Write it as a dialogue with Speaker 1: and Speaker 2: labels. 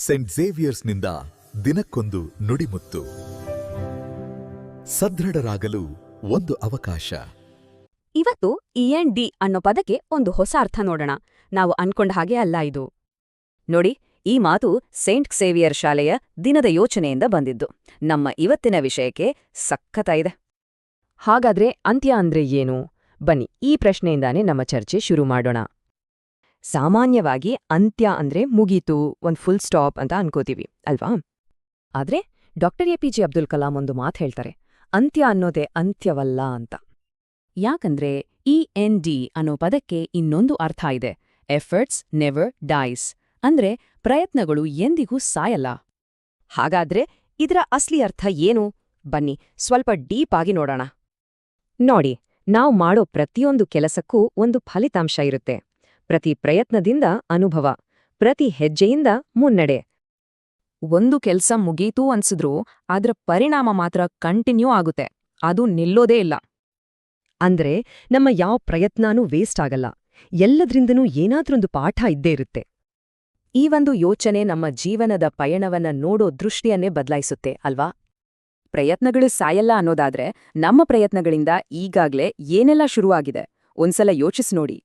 Speaker 1: Scent ಝೇವಿಯರ್ಸ್ನಿಂದ ದಿನಕ್ಕೊಂದು ನುಡಿಮುತ್ತು. ಸದೃಢರಾಗಲು ಒಂದು ಅವಕಾಶ.
Speaker 2: ಇವತ್ತು ಇ ಎನ್ ಡಿ ಅನ್ನೋ ಪದಕ್ಕೆ ಒಂದು ಹೊಸ ಅರ್ಥ ನೋಡೋಣ. ನಾವು ಅನ್ಕೊಂಡ ಹಾಗೆ ಅಲ್ಲ ಇದು. ನೋಡಿ, ಈ ಮಾತು ಸೇಂಟ್ ಸೇವಿಯರ್ ಶಾಲೆಯ ದಿನದ ಯೋಚನೆಯಿಂದ ಬಂದಿದ್ದು. ನಮ್ಮ ಇವತ್ತಿನ ವಿಷಯಕ್ಕೆ ಸಖತ ಇದೆ.
Speaker 3: ಹಾಗಾದ್ರೆ ಅಂತ್ಯ ಅಂದ್ರೆ ಏನು? ಬನ್ನಿ, ಈ ಪ್ರಶ್ನೆಯಿಂದಾನೇ ನಮ್ಮ ಚರ್ಚೆ ಶುರು ಮಾಡೋಣ. ಸಾಮಾನ್ಯವಾಗಿ ಅಂತ್ಯ ಅಂದ್ರೆ ಮುಗೀತು, ಒಂದು ಫುಲ್ ಸ್ಟಾಪ್ ಅಂತ ಅನ್ಕೋತೀವಿ, ಅಲ್ವಾ? ಆದ್ರೆ doctor A P J Abdul Kalam ಒಂದು ಮಾತು ಹೇಳ್ತಾರೆ, ಅಂತ್ಯ ಅನ್ನೋದೇ ಅಂತ್ಯವಲ್ಲ ಅಂತ.
Speaker 2: ಯಾಕಂದ್ರೆ ಇ ಎನ್ ಡಿ ಅನ್ನೋ ಪದಕ್ಕೆ ಇನ್ನೊಂದು ಅರ್ಥ ಇದೆ, ಎಫರ್ಟ್ಸ್ ನೆವರ್ ಡೈಸ್, ಅಂದ್ರೆ ಪ್ರಯತ್ನಗಳು ಎಂದಿಗೂ ಸಾಯಲ್ಲ.
Speaker 3: ಹಾಗಾದ್ರೆ ಇದರ ಅಸ್ಲಿ ಅರ್ಥ ಏನು? ಬನ್ನಿ, ಸ್ವಲ್ಪ ಡೀಪ್ ಆಗಿ ನೋಡೋಣ. ನೋಡಿ, ನಾವು ಮಾಡೋ ಪ್ರತಿಯೊಂದು ಕೆಲಸಕ್ಕೂ ಒಂದು ಫಲಿತಾಂಶ ಇರುತ್ತೆ. ಪ್ರತಿ ಪ್ರಯತ್ನದಿಂದ ಅನುಭವ, ಪ್ರತಿ ಹೆಜ್ಜೆಯಿಂದ ಮುನ್ನಡೆ.
Speaker 4: ಒಂದು ಕೆಲಸ ಮುಗೀತು ಅನ್ಸಿದ್ರೂ ಅದ್ರ ಪರಿಣಾಮ ಮಾತ್ರ ಕಂಟಿನ್ಯೂ ಆಗುತ್ತೆ, ಅದು ನಿಲ್ಲೋದೇ ಇಲ್ಲ.
Speaker 3: ಅಂದ್ರೆ ನಮ್ಮ ಯಾವ ಪ್ರಯತ್ನನೂ ವೇಸ್ಟ್ ಆಗಲ್ಲ, ಎಲ್ಲದ್ರಿಂದನೂ ಏನಾದ್ರೊಂದು ಪಾಠ ಇದ್ದೇ ಇರುತ್ತೆ.
Speaker 2: ಈ ಒಂದು ಯೋಚನೆ ನಮ್ಮ ಜೀವನದ ಪಯಣವನ್ನ ನೋಡೋ ದೃಷ್ಟಿಯನ್ನೇ ಬದಲಾಯಿಸುತ್ತೆ, ಅಲ್ವಾ? ಪ್ರಯತ್ನಗಳು ಸಾಯಲ್ಲ ಅನ್ನೋದಾದ್ರೆ ನಮ್ಮ ಪ್ರಯತ್ನಗಳಿಂದ ಈಗಾಗ್ಲೇ ಏನೆಲ್ಲ ಶುರುವಾಗಿದೆ, ಒಂದ್ಸಲ ಯೋಚಿಸಿ ನೋಡಿ